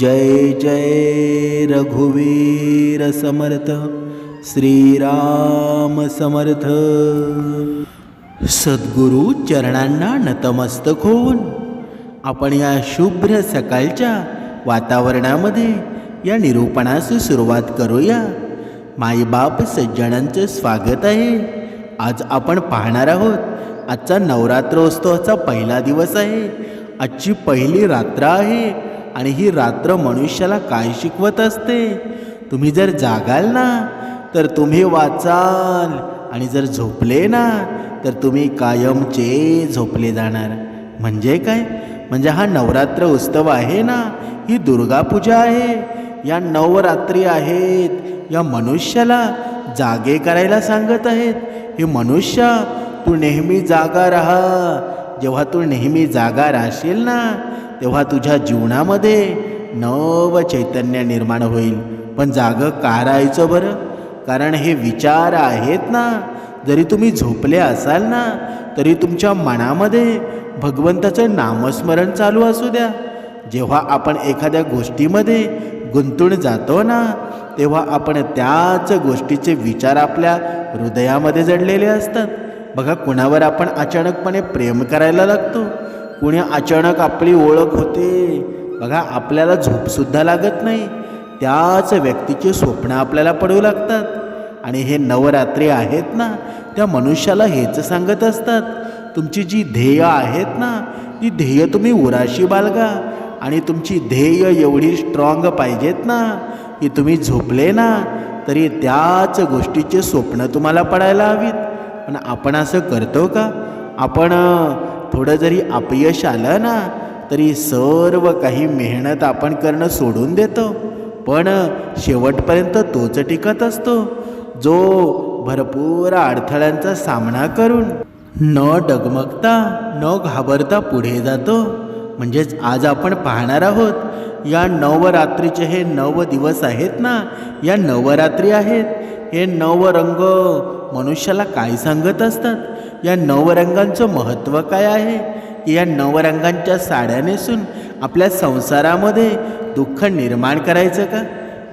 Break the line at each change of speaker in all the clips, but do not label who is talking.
जय जय रघुवीर समर्थ श्रीराम समर्थ। सद्गुरु चरणांना नतमस्तक होऊन आपण या शुभ्र सकाळच्या वातावरणामध्ये या निरूपणास सुरुवात करूया. माईबाप सज्जनांचं स्वागत आहे. आज आपण पाहणार आहोत आजचा नवरात्रोत्सवाचा पहिला दिवस आहे. आजची पहिली रात्र आहे. आणि ही रात्र मनुष्याला काय शिकवत असते? तुम्ही जर जागाल ना तर तुम्ही वाचाल. आणि जर झोपले ना तर तुम्ही कायमचे झोपले जाणार. म्हणजे काय? म्हणजे हा नवरात्र उत्सव आहे ना ही दुर्गापूजा आहे. या नवरात्री आहेत या मनुष्याला जागे करायला सांगत आहेत. हे मनुष्य तू नेहमी जागा राहा. जेव्हा तू नेहमी जागा राहशील ना तेव्हा तुझ्या जीवनामध्ये नव चैतन्य निर्माण होईल. पण जागं का राहायचं बरं. कारण हे विचार आहेत ना जरी तुम्ही झोपले असाल ना तरी तुमच्या मनामध्ये भगवंताचं नामस्मरण चालू असू द्या. जेव्हा आपण एखाद्या गोष्टीमध्ये गुंतून जातो ना तेव्हा आपण त्याच गोष्टीचे विचार आपल्या हृदयामध्ये जडलेले असतात. बघा कुणावर आपण अचानकपणे प्रेम करायला लागतो? कुणी अचानक आपली ओळख होते. बघा आपल्याला झोपसुद्धा लागत नाही. त्याच व्यक्तीचे स्वप्न आपल्याला पडू लागतात. आणि हे नवरात्री आहेत ना त्या मनुष्याला हेच सांगत असतात. तुमची जी ध्येय आहेत ना ती ध्येय तुम्ही उराशी बाळगा. आणि तुमची ध्येय एवढी स्ट्रॉंग पाहिजेत ना की तुम्ही झोपले ना तरी त्याच गोष्टीचे स्वप्न तुम्हाला पडायला हवीत. पण आपण असं करतो का? आपण थोडं जरी अपयश आलं ना तरी सर्व काही मेहनत आपण करणं सोडून देतो. पण शेवटपर्यंत तोच टिकत असतो जो भरपूर अडथळ्यांचा सामना करून न डगमगता न घाबरता पुढे जातो. म्हणजेच आज आपण पाहणार आहोत या नवरात्रीचे हे नव दिवस आहेत ना या नवरात्री आहेत. हे नव रंग मनुष्याला काय सांगत असतात? या नवरंगांचं महत्त्व काय आहे? की या नवरंगांच्या साड्या नेसून आपल्या संसारामध्ये दुःख निर्माण करायचं का?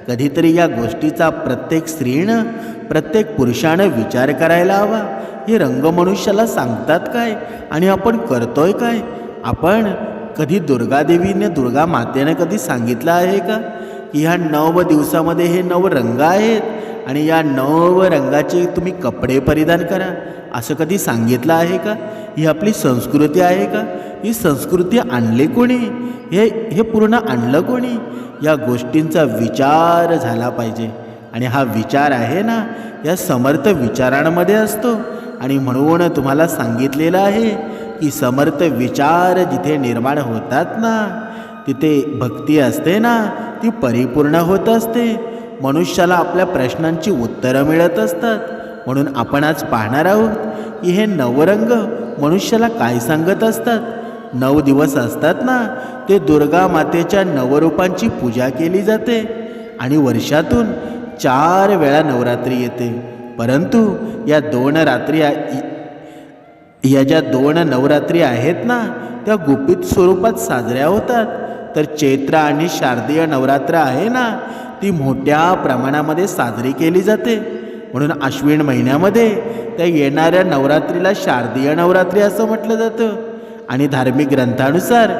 कधीतरी या गोष्टीचा प्रत्येक स्त्रीनं प्रत्येक पुरुषानं विचार करायला हवा. हे रंग मनुष्याला सांगतात काय? आणि आपण करतोय काय? आपण कधी दुर्गादेवीने दुर्गा मातेनं कधी सांगितलं आहे का? की ह्या नव दिवसामध्ये हे नव रंग आहेत. आणि या नव रंगाचे तुम्ही कपडे परिधान करा. असं कधी सांगितलं आहे का? ही आपली संस्कृती आहे का? ही संस्कृती आणली कोणी? हे हे पूर्ण आणलं कोणी? या गोष्टींचा विचार झाला पाहिजे. आणि हा विचार आहे ना या समर्थ विचारांमध्ये असतो. आणि म्हणून तुम्हाला सांगितलेलं आहे की समर्थ विचार जिथे निर्माण होतात ना तिथे भक्ती असते ना ती परिपूर्ण होत असते. मनुष्याला आपल्या प्रश्नांची उत्तरं मिळत असतात. म्हणून आपण आज पाहणार आहोत की हे नवरंग मनुष्याला काय सांगत असतात? नऊ दिवस असतात ना? ते दुर्गा मातेच्या नवरूपांची पूजा केली जाते आणि वर्षातून चार वेळा नवरात्री येते. परंतु या दोन रात्री या ज्या दोन नवरात्री आहेत ना त्या गुपित स्वरूपात साजऱ्या होतात. तर चैत्र आणि शारदीय नवरात्र आहे ना ती मोठ्या प्रमाणामध्ये साजरी केली जाते. म्हणून आश्विन महिन्यामध्ये त्या येणाऱ्या नवरात्रीला शारदीय नवरात्री असं म्हटलं जातं. आणि धार्मिक ग्रंथानुसार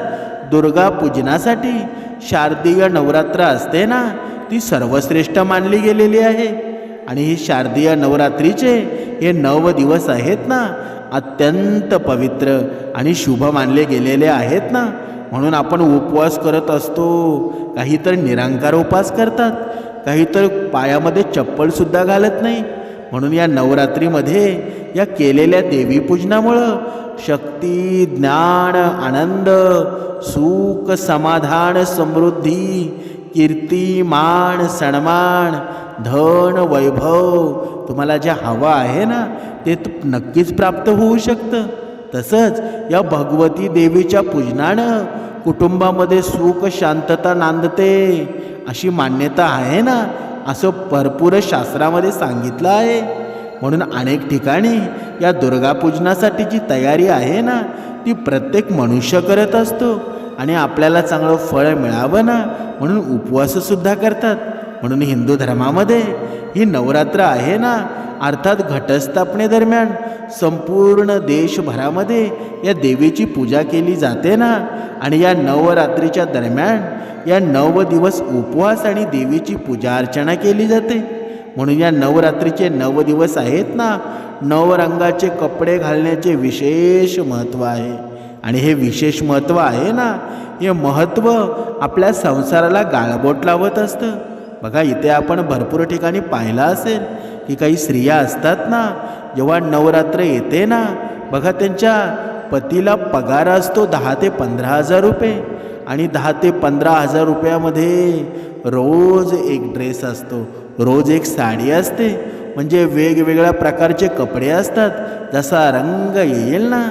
दुर्गा पूजनासाठी शारदीय नवरात्र असते ना ती सर्वश्रेष्ठ मानली गेलेली आहे. आणि ही शारदीय नवरात्रीचे हे नव दिवस आहेत ना अत्यंत पवित्र आणि शुभ मानले गेलेले आहेत ना. म्हणून आपण उपवास करत असतो. काही तर निरांकार उपवास करतात. काही तर पायामध्ये चप्पलसुद्धा घालत नाही. म्हणून या नवरात्रीमध्ये या केलेल्या देवीपूजनामुळं शक्ती ज्ञान आनंद सुख समाधान समृद्धी कीर्ती मान सन्मान धन वैभव तुम्हाला जे हवं आहे ना ते नक्कीच प्राप्त होऊ शकतं. तसंच या भगवती देवीच्या पूजनानं कुटुंबामध्ये सुख शांतता नांदते अशी मान्यता आहे ना असं भरपूर शास्त्रामध्ये सांगितलं आहे. म्हणून अनेक ठिकाणी या दुर्गापूजनासाठी जी तयारी आहे ना ती प्रत्येक मनुष्य करत असतो आणि आपल्याला चांगलं फळ मिळावं ना म्हणून उपवाससुद्धा करतात. म्हणून हिंदू धर्मामध्ये ही नवरात्र आहे ना अर्थात घटस्थापनेदरम्यान संपूर्ण देशभरामध्ये या देवीची पूजा केली जाते ना? आणि या नवरात्रीच्या दरम्यान या नव दिवस उपवास आणि देवीची पूजा अर्चना केली जाते. म्हणून या नवरात्रीचे नव दिवस आहेत ना नवरंगाचे कपडे घालण्याचे विशेष महत्त्व आहे. आणि हे विशेष महत्त्व आहे ना हे महत्त्व आपल्या संसाराला गाळबोट लावत असतं. बघा इथे आपण भरपूर ठिकाणी पाहिलं असेल की काही स्त्रिया असतात ना जेव्हा नवरात्र येते ना बघा त्यांच्या पतीला पगार असतो दहा ते पंधरा हजार रुपये. आणि दहा ते पंधरा हजार रुपयामध्ये रोज एक ड्रेस असतो रोज एक साडी असते. म्हणजे वेगवेगळ्या प्रकारचे कपडे असतात जसा रंग येईल ना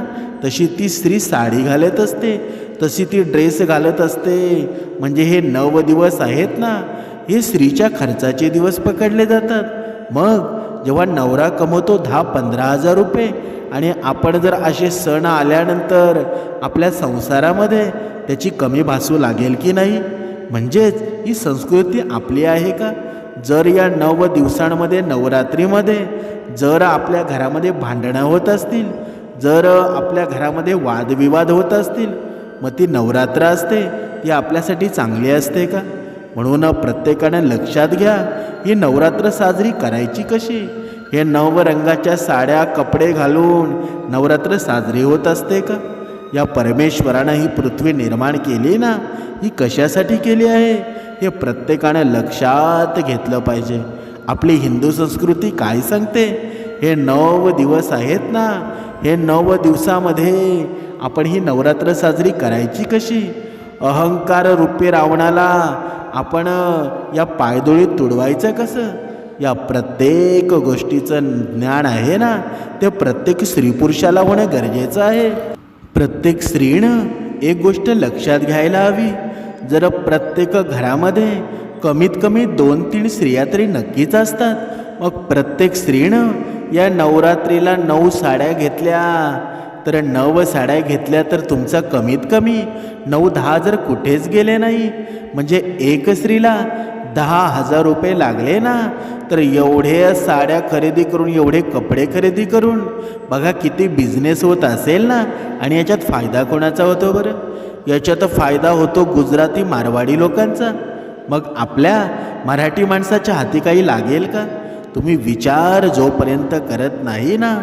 तशी ती स्त्री साडी घालत असते तशी ती ड्रेस घालत असते. म्हणजे हे नव दिवस आहेत ना हे स्त्रीच्या खर्चाचे दिवस पकडले जातात. मग जेव्हा नवरा कमवतो दहा पंधरा हजार रुपये आणि आपण जर असे सण आल्यानंतर आपल्या संसारामध्ये त्याची कमी भासू लागेल की नाही? म्हणजेच ही संस्कृती आपली आहे का? जर या नव दिवसांमध्ये नवरात्रीमध्ये जर आपल्या घरामध्ये भांडणं होत असतील जर आपल्या घरामध्ये वादविवाद होत असतील मग ती नवरात्र असते ती आपल्यासाठी चांगली असते का? म्हणून प्रत्येकानं लक्षात घ्या ही नवरात्र साजरी करायची कशी? हे नव रंगाच्या साड्या कपडे घालून नवरात्र साजरी होत असते का? या परमेश्वरानं ही पृथ्वी निर्माण केली ना ही कशासाठी केली आहे? हे प्रत्येकानं लक्षात घेतलं पाहिजे. आपली हिंदू संस्कृती काय सांगते? हे नऊ दिवस आहेत ना हे नऊ दिवसामध्ये आपण ही नवरात्र साजरी करायची कशी? अहंकार रूपी रावणाला आपण या पायदोळीत तुडवायचं कसं? या प्रत्येक गोष्टीचं ज्ञान आहे ना ते प्रत्येक स्त्री पुरुषाला होणं गरजेचं आहे. प्रत्येक स्त्रीनं एक गोष्ट लक्षात घ्यायला हवी. जर प्रत्येक घरामध्ये कमीत कमी दोन तीन स्त्रिया तरी नक्कीच असतात. मग प्रत्येक स्त्रीनं या नवरात्रीला नऊ साड्या घेतल्या तर नऊ साड्या घेतल्या तर तुमचा कमीत कमी नऊ दहा जर कुठेच गेले नाही. म्हणजे एक स्त्रीला दहा हजार रुपये लागले ना तर एवढे साड्या खरेदी करून एवढे कपडे खरेदी करून बघा किती बिझनेस होत असेल ना. आणि याच्यात फायदा कोणाचा होतो बरं? याच्यात फायदा होतो गुजराती मारवाडी लोकांचा. मग आपल्या मराठी माणसाच्या हाती काही लागेल का? तुम्ही विचार जोपर्यंत करत नाही ना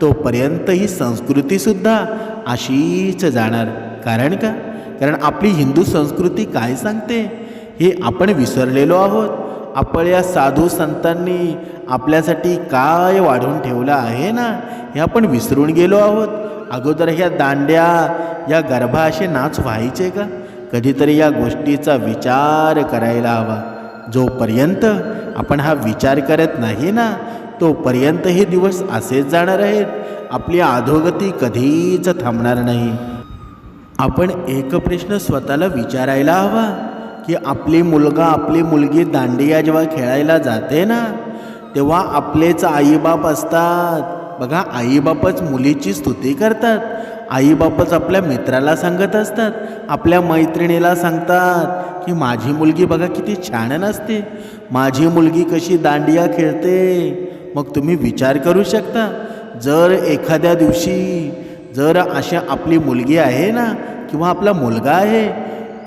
तोपर्यंत ही संस्कृतीसुद्धा अशीच जाणार. कारण का? कारण आपली हिंदू संस्कृती काय सांगते? हे आपण विसरलेलो आहोत. आपण या साधू संतांनी आपल्यासाठी काय वाढवून ठेवलं आहे ना हे आपण विसरून गेलो आहोत. अगोदर ह्या दांड्या या गर्भा असे नाच व्हायचे का? कधीतरी या गोष्टीचा विचार करायला हवा. जोपर्यंत आपण हा विचार करत नाही ना तोपर्यंत हे दिवस असेच जाणार आहेत. आपली अधोगती कधीच थांबणार नाही. आपण एक प्रश्न स्वतःला विचारायला हवा की आपली मुलगा आपली मुलगी दांडिया जेव्हा खेळायला जाते ना तेव्हा आपलेच आईबाप असतात. बघा आईबापच मुलीची स्तुती करतात. आईबापच आपल्या मित्राला सांगत असतात. आपल्या मैत्रिणीला सांगतात की माझी मुलगी बघा किती छान नसते. माझी मुलगी कशी दांडिया खेळते. मग तुम्ही विचार करू शकता. जर एखाद्या दिवशी जर अशा आपली मुलगी आहे ना किंवा आपला मुलगा आहे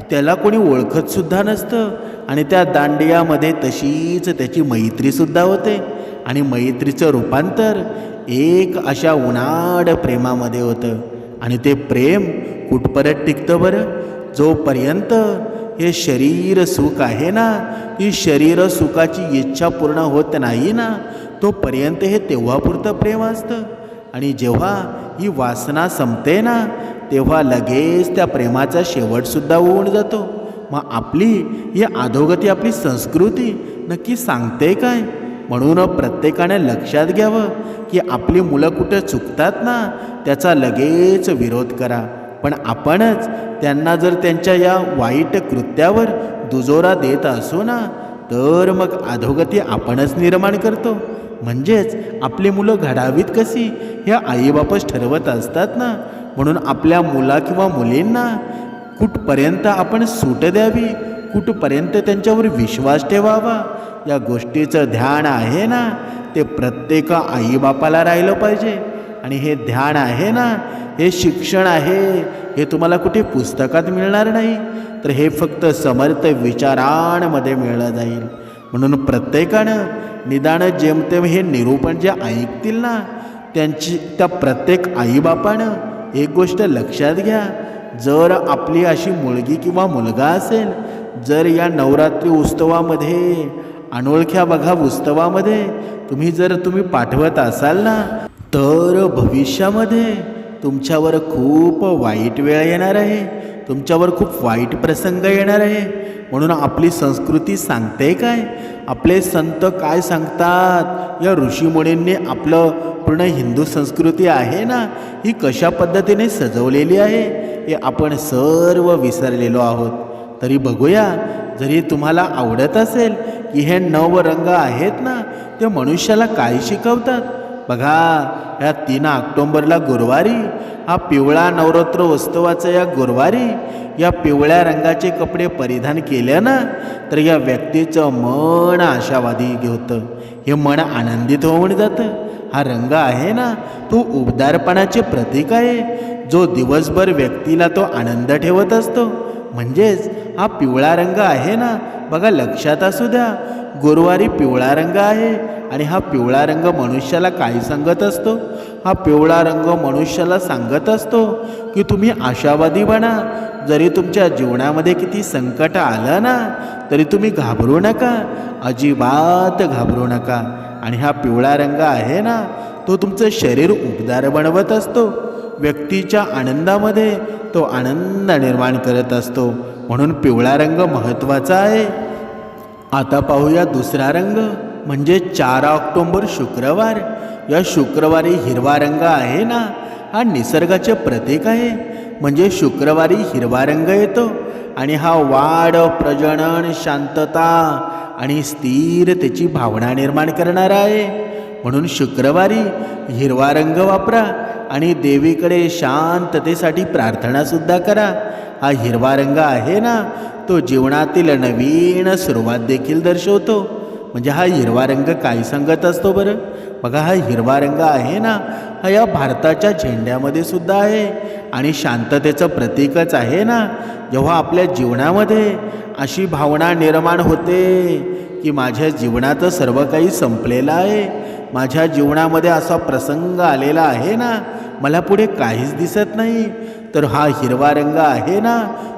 त्याला कोणी ओळखतसुद्धा नसतं. आणि त्या दांडियामध्ये तशीच त्याची मैत्रीसुद्धा होते. आणि मैत्रीचं रूपांतर एक अशा उन्हाड प्रेमामध्ये होतं. आणि ते प्रेम कुठपर्यंत टिकतं बरं? जोपर्यंत हे शरीर सुख आहे ना ती शरीर सुखाची इच्छा पूर्ण होत नाही ना तोपर्यंत हे तेव्हापुरतं प्रेम असतं. आणि जेव्हा ही वासना संपते ना तेव्हा लगेच त्या प्रेमाचा शेवटसुद्धा होऊन जातो. मग आपली ही अधोगती आपली संस्कृती नक्की सांगते काय? म्हणून प्रत्येकाने लक्षात घ्यावं की आपली मुलं कुठं चुकतात ना त्याचा लगेच विरोध करा. पण आपणच त्यांना जर त्यांच्या या वाईट कृत्यावर दुजोरा देत असू ना तर मग अधोगती आपणच निर्माण करतो. म्हणजेच आपली मुलं घडावीत कशी ह्या आईबापच ठरवत असतात ना. म्हणून आपल्या मुला किंवा मुलींना कुठपर्यंत आपण सूट द्यावी कुठपर्यंत त्यांच्यावर विश्वास ठेवावा? या गोष्टीचं ध्यान आहे ना? ते प्रत्येक आईबापाला राहिलं पाहिजे. आणि हे ध्यान आहे ना? हे शिक्षण आहे. हे तुम्हाला कुठे पुस्तकात मिळणार नाही. तर हे फक्त समर्थ विचारांमध्ये मिळलं जाईल. म्हणून प्रत्येकानं निदान जेमतेम हे निरूपण जे ऐकतील ना त्यांची त्या प्रत्येक आईबापानं एक गोष्ट लक्षात घ्या. जर आपली अशी मुलगी किंवा मुलगा असेल जर या नवरात्री उत्सवामध्ये अनोळख्या बघा उत्सवामध्ये तुम्ही जर तुम्ही पाठवत असाल ना तर भविष्यामध्ये तुमच्यावर खूप वाईट वेळ येणार आहे. तुमच्यावर खूप वाईट प्रसंग येणार आहे. म्हणून आपली संस्कृती सांगते काय? आपले संत काय सांगतात? या ऋषीमुनींनी आपलं पूर्ण हिंदू संस्कृती आहे ना ही कशा पद्धतीने सजवलेली आहे हे आपण सर्व विसरलेलो आहोत. तरी बघूया. जरी तुम्हाला आवडत असेल की हे नव रंग आहेत ना ते मनुष्याला काय शिकवतात? बघा ह्या तीन ऑक्टोंबरला गुरुवारी हा पिवळा नवरात्र उत्सवाचा या गुरुवारी या पिवळ्या रंगाचे कपडे परिधान केले ना तर या व्यक्तीचं मन आशावादी होतं. हे मन आनंदित होऊन जातं. हा रंग आहे ना तो उबदारपणाचे प्रतीक आहे. जो दिवसभर व्यक्तीला तो आनंद ठेवत असतो. म्हणजेच हा पिवळा रंग आहे ना? बघा लक्षात असू द्या. गुरुवारी पिवळा रंग आहे आणि हा पिवळा रंग मनुष्याला काय सांगत असतो? हा पिवळा रंग मनुष्याला सांगत असतो की तुम्ही आशावादी बना. जरी तुमच्या जीवनामध्ये किती संकट आलं ना तरी तुम्ही घाबरू नका. अजिबात घाबरू नका. आणि हा पिवळा रंग आहे ना तो तुमचं शरीर उबदार बनवत असतो. व्यक्तीच्या आनंदामध्ये तो आनंद निर्माण करत असतो. म्हणून पिवळा रंग महत्त्वाचा आहे. आता पाहूया दुसरा रंग म्हणजे चार ऑक्टोंबर शुक्रवार. या शुक्रवारी हिरवा रंग आहे ना? हा निसर्गाचे प्रतीक आहे. म्हणजे शुक्रवारी हिरवा रंग येतो आणि हा वाढ प्रजनन शांतता आणि स्थिरतेची भावना निर्माण करणारा आहे. म्हणून शुक्रवारी हिरवा रंग वापरा. आणि देवीकडे शांततेसाठी प्रार्थनासुद्धा करा. हा हिरवा रंग आहे ना तो जीवनातील नवीन सुरुवात देखील दर्शवतो. म्हणजे हा हिरवा रंग काय सांगत असतो बरं? बघा हा हिरवा रंग आहे ना हा या भारताच्या झेंड्यामध्ये सुद्धा आहे. आणि शांततेचं प्रतीकच आहे ना जेव्हा आपल्या जीवनामध्ये अशी भावना निर्माण होते की माझ्या जीवनाचं सर्व काही संपलेलं आहे. माझ्या जीवनामध्ये असा प्रसंग आलेला आहे ना मला पुढे काहीच दिसत नाही. तर हा हिरवा रंग आहे ना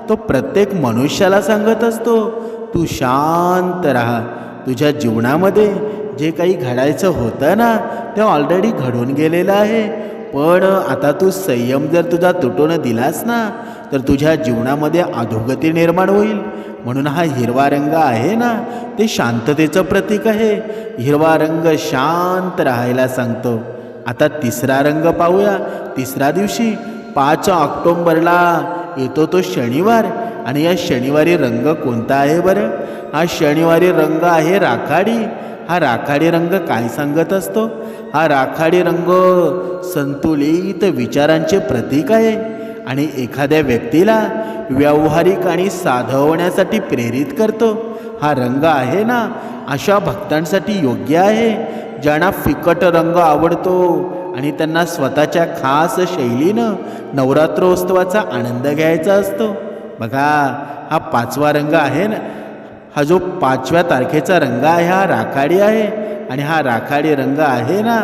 तो प्रत्येक मनुष्याला सांगत असतो तू शांत राहा. तुझ्या जीवनामध्ये जे काही घडायचं होतं ना ते ऑलरेडी घडून गेलेलं आहे. पण आता तू संयम जर तुझा तुटून दिलास ना तर तुझ्या जीवनामध्ये अधोगती निर्माण होईल. म्हणून हा हिरवा रंग आहे ना ते शांततेचं प्रतीक आहे. हिरवा रंग शांत राहायला सांगतो. आता तिसरा रंग पाहूया. तिसऱ्या दिवशी पाच ऑक्टोंबरला येतो तो शनिवार. आणि या शनिवारी रंग कोणता आहे बरं? हा शनिवारी रंग आहे राखाडी. हा राखाडी रंग काय सांगत असतो? हा राखाडी रंग संतुलित विचारांचे प्रतीक आहे. आणि एखाद्या व्यक्तीला व्यावहारिक आणि साधवण्यासाठी प्रेरित करतो. हा रंग आहे ना अशा भक्तांसाठी योग्य आहे ज्यांना फिकट रंग आवडतो आणि त्यांना स्वतःच्या खास शैलीनं नवरात्रोत्सवाचा आनंद घ्यायचा असतो. बघा हा पाचवा रंग आहे ना हा जो पाचव्या तारखेचा रंग आहे हा राखाडी आहे. आणि हा राखाडी रंग आहे ना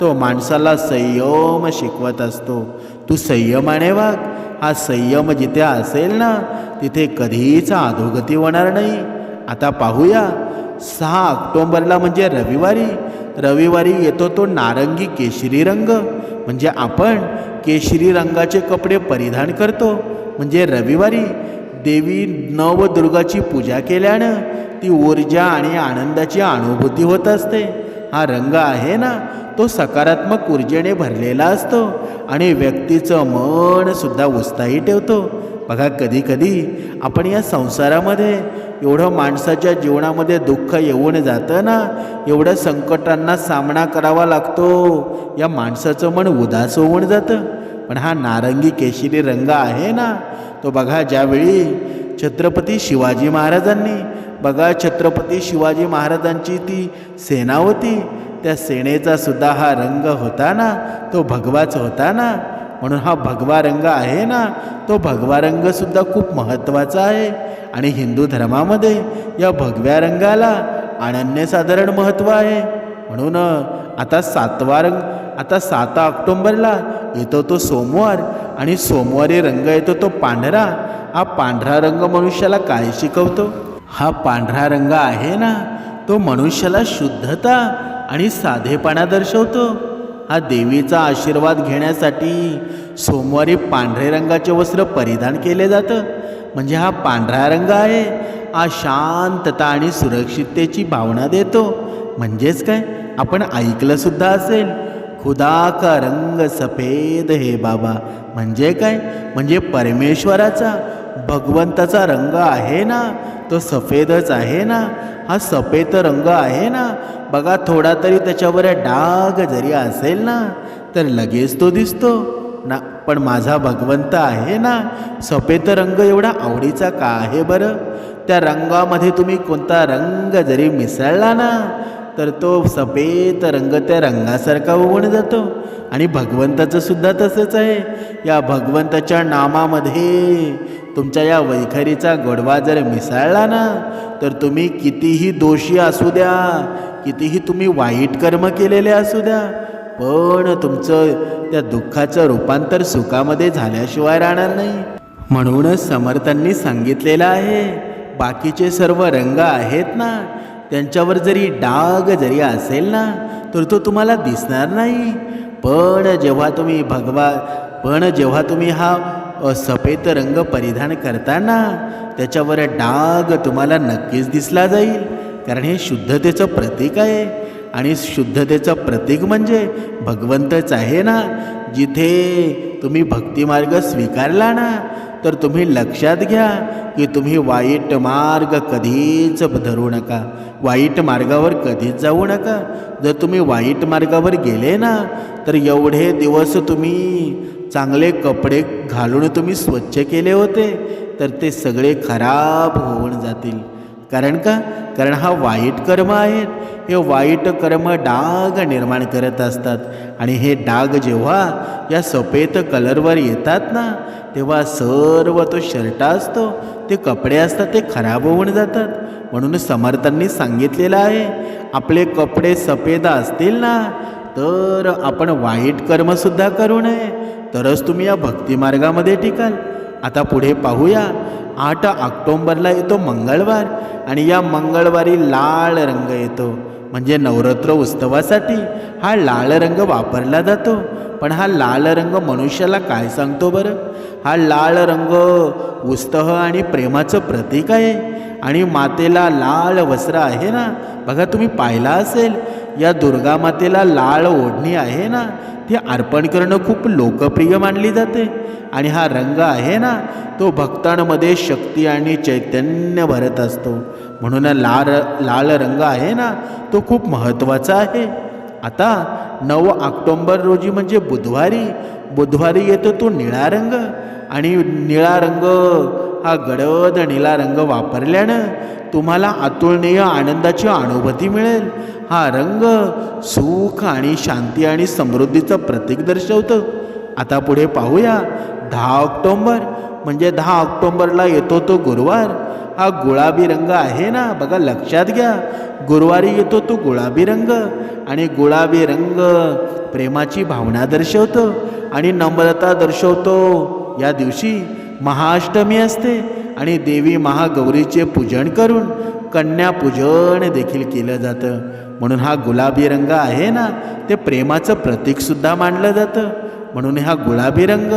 तो माणसाला संयम शिकवत असतो. तू संयमाने वाग हा संयम जिथे असेल ना तिथे कधीच अधोगती होणार नाही. आता पाहूया. सहा ऑक्टोंबरला म्हणजे रविवारी. रविवारी येतो तो नारंगी केशरी रंग. म्हणजे आपण केशरी रंगाचे कपडे परिधान करतो. म्हणजे रविवारी देवी नवदुर्गाची पूजा केल्यानं ती ऊर्जा आणि आनंदाची अनुभूती होत असते. हा रंग आहे ना तो सकारात्मक ऊर्जेने भरलेला असतो आणि व्यक्तीचं मन सुद्धा उत्साही ठेवतो. बघा कधीकधी आपण या संसारामध्ये एवढं माणसाच्या जीवनामध्ये दुःख येऊन जातं ना एवढ्या संकटांना सामना करावा लागतो या माणसाचं मन उदास होऊन जातं. पण हा नारंगी केशरी रंग आहे ना तो बघा ज्यावेळी छत्रपती शिवाजी महाराजांनी बघा छत्रपती शिवाजी महाराजांची ती सेना होती. त्या सेनेचा सुद्धा हा रंग होता ना तो भगवाच होता ना. म्हणून हा भगवा रंग आहे ना तो भगवा रंगसुद्धा खूप महत्त्वाचा आहे. आणि हिंदू धर्मामध्ये या भगव्या रंगाला अनन्यसाधारण महत्त्व आहे. म्हणून आता सातवा रंग आता सात ऑक्टोंबरला येतो तो सोमवार आणि सोमवारी रंग येतो तो पांढरा. हा पांढरा रंग मनुष्याला काय शिकवतो? हा पांढरा रंग आहे ना तो मनुष्याला शुद्धता आणि साधेपणा दर्शवतो. हा देवीचा आशीर्वाद घेण्यासाठी सोमवारी पांढरे रंगाचे वस्त्र परिधान केले जातं. म्हणजे हा पांढरा रंग आहे हा शांतता आणि सुरक्षिततेची भावना देतो. म्हणजेच काय? आपण ऐकलंसुद्धा असेल खुदा का रंग सफेद हे बाबा. म्हणजे काय? म्हणजे परमेश्वराचा भगवंताचा रंग आहे ना तो सफेदच आहे ना हा सफेद रंग आहे ना बघा थोडा तरी त्याच्यावर डाग जरी असेल ना तर लगेच तो दिसतो. ना पण माझा भगवंत आहे ना सफेद रंग एवढा आवडीचा का आहे बरं? त्या रंगामध्ये तुम्ही कोणता रंग जरी मिसळला ना तर तो सफेद रंग त्या रंगासारखा उघड जातो. आणि भगवंताचं सुद्धा तसंच आहे. या भगवंताच्या नामामध्ये तुमच्या या वैखरीचा गोडवा जर मिसळला ना तर तुम्ही कितीही दोषी असू द्या कितीही तुम्ही वाईट कर्म केलेले असू द्या पण तुमचं त्या दुःखाचं रूपांतर सुखामध्ये झाल्याशिवाय राहणार नाही. म्हणूनच समर्थांनी सांगितलेलं आहे बाकीचे सर्व रंग आहेत ना त्यांच्यावर जरी डाग जरी असेल ना तर तो तुम्हाला दिसणार नाही. पण जेव्हा तुम्ही भगवा पण जेव्हा तुम्ही हा सफेद रंग परिधान करताना त्याच्यावर डाग तुम्हाला नक्कीच दिसला जाईल. कारण हे शुद्धतेचं प्रतीक आहे. आणि शुद्धतेचं प्रतीक म्हणजे भगवंतच आहे ना? जिथे तुम्ही भक्तिमार्ग स्वीकारला ना तर तुम्ही लक्षात घ्या की तुम्ही वाईट मार्ग कधीच धरू नका. वाईट मार्गावर कधीच जाऊ नका. जर तुम्ही वाईट मार्गावर गेले ना तर एवढे दिवस तुम्ही चांगले कपडे घालून तुम्ही स्वच्छ केले होते तर ते सगळे खराब होऊन जातील. कारण का? कारण हा वाईट कर्म आहेत. हे वाईट कर्म डाग निर्माण करत असतात. आणि हे डाग जेव्हा या सफेद कलरवर येतात ना तेव्हा सर्व तो शर्ट असतो ते कपडे असतात ते खराब होऊन जातात. म्हणून समर्थांनी सांगितलेलं आहे आपले कपडे सफेद असतील ना तर आपण वाईट कर्मसुद्धा करू नये. तरच तुम्ही या भक्तिमार्गामध्ये टिकाल. आता पुढे पाहूया. आठ ऑक्टोंबरला येतो मंगळवार आणि या मंगळवारी लाल रंग येतो. म्हणजे नवरात्र उत्सवासाठी हा लाल रंग वापरला जातो. पण हा लाल रंग मनुष्याला काय सांगतो बरं? हा लाल रंग उत्सह आणि प्रेमाचं प्रतीक आहे. आणि मातेला लाल वस्त्र आहे ना? बघा तुम्ही पाहिला असेल या दुर्गा मातेला लाल ओढणी आहे ना? ती अर्पण करणं खूप लोकप्रिय मानली जाते. आणि हा रंग आहे ना तो भक्तांमध्ये शक्ती आणि चैतन्य भरत असतो. म्हणून लाल लाल रंग आहे ना तो खूप महत्त्वाचा आहे. आता नऊ ऑक्टोंबर रोजी म्हणजे बुधवारी. बुधवारी येतो तो निळा रंग. आणि निळा रंग हा गडद निळा रंग वापरल्यानं तुम्हाला अतुलनीय आनंदाची अनुभूती मिळेल. हा रंग सुख आणि शांती आणि समृद्धीचं प्रतीक दर्शवतं. आता पुढे पाहूया. दहा ऑक्टोंबर म्हणजे दहा ऑक्टोंबरला येतो तो गुरुवार. हा गुलाबी रंग आहे ना? बघा लक्षात घ्या. गुरुवारी येतो तो गुलाबी रंग आणि गुलाबी रंग प्रेमाची भावना दर्शवतो आणि नम्रता दर्शवतो. या दिवशी महाअष्टमी असते आणि देवी महागौरीचे पूजन करून कन्या पूजन देखील केलं जातं. म्हणून हा गुलाबी रंग आहे ना ते प्रेमाचं प्रतीकसुद्धा मानलं जातं. म्हणून हा गुलाबी रंग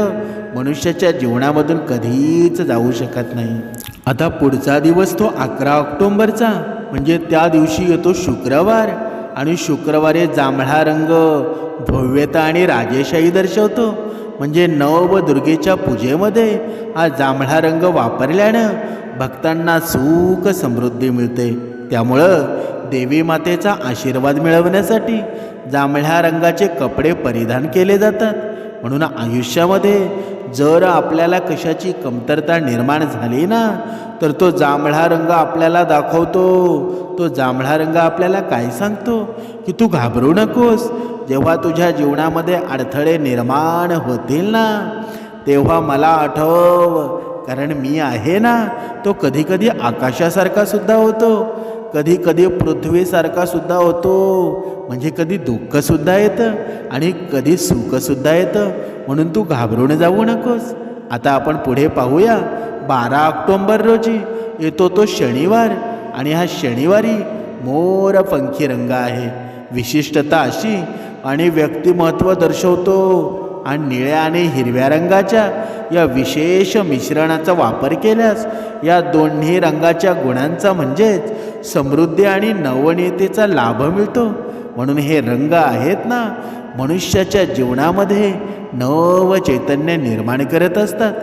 मनुष्याच्या जीवनामधून कधीच जाऊ शकत नाही. आता पुढचा दिवस तो अकरा ऑक्टोंबरचा म्हणजे त्या दिवशी येतो शुक्रवार. आणि शुक्रवारी जांभळा रंग भव्यता आणि राजेशाही दर्शवतो. म्हणजे नव व दुर्गेच्या पूजेमध्ये हा जांभळा रंग वापरल्यानं भक्तांना सुख समृद्धी मिळते. त्यामुळं देवी मातेचा आशीर्वाद मिळवण्यासाठी जांभळ्या रंगाचे कपडे परिधान केले जातात. म्हणून आयुष्यामध्ये जर आपल्याला कशाची कमतरता निर्माण झाली ना तर तो जांभळा रंग आपल्याला दाखवतो. तो जांभळा रंग आपल्याला काय सांगतो? की तू घाबरू नकोस. जेव्हा तुझ्या जीवनामध्ये अडथळे निर्माण होतील ना तेव्हा मला आठव. कारण मी आहे ना तो कधीकधी आकाशासारखा सुद्धा होतो. कधी कधी पृथ्वीसारखा सुद्धा होतो. म्हणजे कधी दुःखसुद्धा येतं आणि कधी सुखसुद्धा येतं. म्हणून तू घाबरून जाऊ नकोस. आता आपण पुढे पाहूया बारा ऑक्टोंबर रोजी येतो तो शनिवार आणि हा शनिवारी मोर पंखी रंग आहे. विशिष्टता अशी आणि व्यक्तिमत्व दर्शवतो. आणि निळ्या आणि हिरव्या रंगाच्या या विशेष मिश्रणाचा वापर केल्यास या दोन्ही रंगाच्या गुणांचा म्हणजेच समृद्धी आणि नवनीयतेचा लाभ मिळतो. म्हणून हे रंग आहेत ना मनुष्याच्या जीवनामध्ये नव चैतन्य निर्माण करत असतात.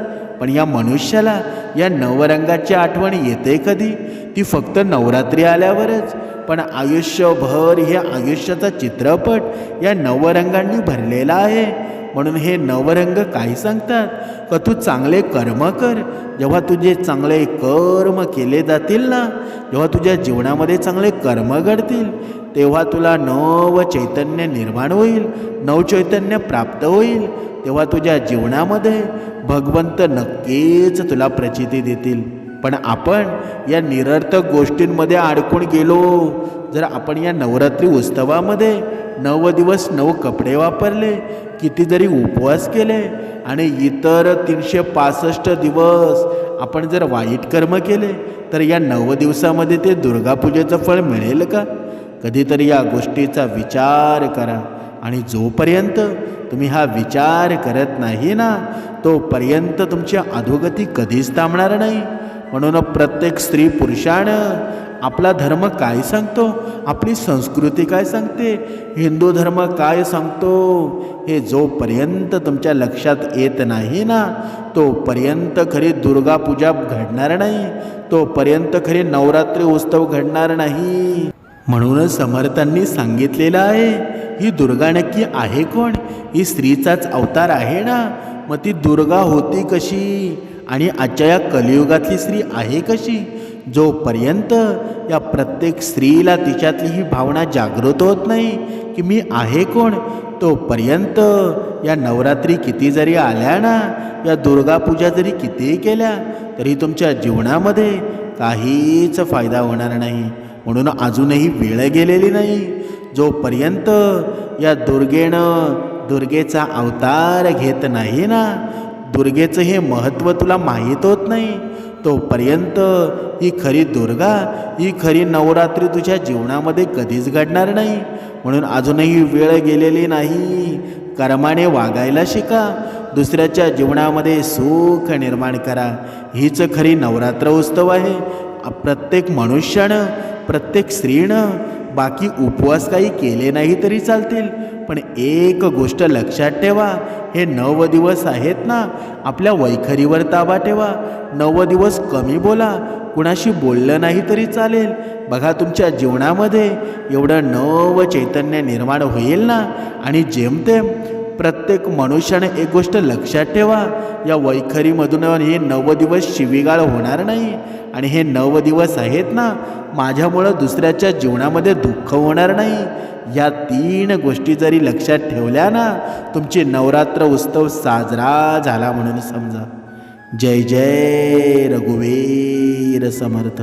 पण या मनुष्याला या नवरंगाची आठवण येते कधी? ती फक्त नवरात्री आल्यावरच. पण आयुष्यभर हे आयुष्याचा चित्रपट या नवरंगांनी भरलेला आहे. म्हणून हे नवरंग काय सांगतात का तू चांगले कर्म कर. जेव्हा तुझे चांगले कर्म केले जातील ना जेव्हा तुझ्या जीवनामध्ये चांगले कर्म घडतील तेव्हा तुला नव चैतन्य निर्माण होईल नवचैतन्य प्राप्त होईल. तेव्हा तुझ्या जीवनामध्ये भगवंत नक्कीच तुला प्रचिती देतील. पण आपण या निरर्थक गोष्टींमध्ये अडकून गेलो. जर आपण या नवरात्री उत्सवामध्ये नव दिवस नऊ कपडे वापरले किती जरी उपवास केले आणि इतर तीनशे पासष्ट दिवस आपण जर वाईट कर्म केले तर या नव दिवसामध्ये ते दुर्गापूजेचं फळ मिळेल का? कधीतरी या गोष्टीचा विचार करा आणि जोपर्यंत तुम्ही हा विचार करत नाही ना तोपर्यंत तुमची अधोगती कधीच थांबणार नाही. म्हणून प्रत्येक स्त्री पुरुषानं आपला धर्म काय सांगतो? आपली संस्कृती काय सांगते? हिंदू धर्म काय सांगतो? हे जोपर्यंत तुमच्या लक्षात येत नाही ना तोपर्यंत खरी दुर्गा पूजा घडणार नाही तोपर्यंत खरी नवरात्री उत्सव घडणार नाही. म्हणूनच समर्थांनी सांगितलेलं आहे ही दुर्गा नक्की आहे कोण? ही स्त्रीचाच अवतार आहे ना? मग ती दुर्गा होती कशी? आणि आजच्या या कलियुगातली स्त्री आहे कशी? जोपर्यंत या प्रत्येक स्त्रीला तिच्यातली ही भावना जागृत होत नाही की मी आहे कोण तोपर्यंत या नवरात्री किती जरी आल्या ना या दुर्गापूजा जरी कितीही केल्या तरी तुमच्या जीवनामध्ये काहीच फायदा होणार नाही. म्हणून अजूनही वेळ गेलेली नाही. जोपर्यंत या दुर्गेनं दुर्गेचा अवतार घेत नाही ना दुर्गेचं हे महत्त्व तुला माहीत होत नाही. तोपर्यंत ही खरी दुर्गा ही खरी नवरात्री तुझ्या जीवनामध्ये कधीच घडणार नाही. म्हणून अजूनही वेळ गेलेली नाही. कर्माने वागायला शिका. दुसऱ्याच्या जीवनामध्ये सुख निर्माण करा. हीच खरी नवरात्र उत्सव आहे. प्रत्येक मनुष्यानं प्रत्येक स्त्रीनं बाकी उपवास काही केले नाही तरी चालतील. पण एक गोष्ट लक्षात ठेवा हे नव दिवस आहेत ना आपल्या वैखरीवर ताबा ठेवा नव दिवस कमी बोला कुणाशी बोललं नाही तरी चालेल. बघा तुमच्या जीवनामध्ये एवढं नव चैतन्य निर्माण होईल ना आणि जेमतेम प्रत्येक मनुष्याने एक गोष्ट लक्षात ठेवा या वैखरीमधून हे नव दिवस शिवीगाळ होणार नाही. आणि हे नव दिवस आहेत ना माझ्यामुळं दुसऱ्याच्या जीवनामध्ये दुःख होणार नाही. या तीन गोष्टी जरी लक्षात ठेवल्या ना तुमची नवरात्र उत्सव साजरा झाला म्हणून समजा. जय जय रघुवीर समर्थ.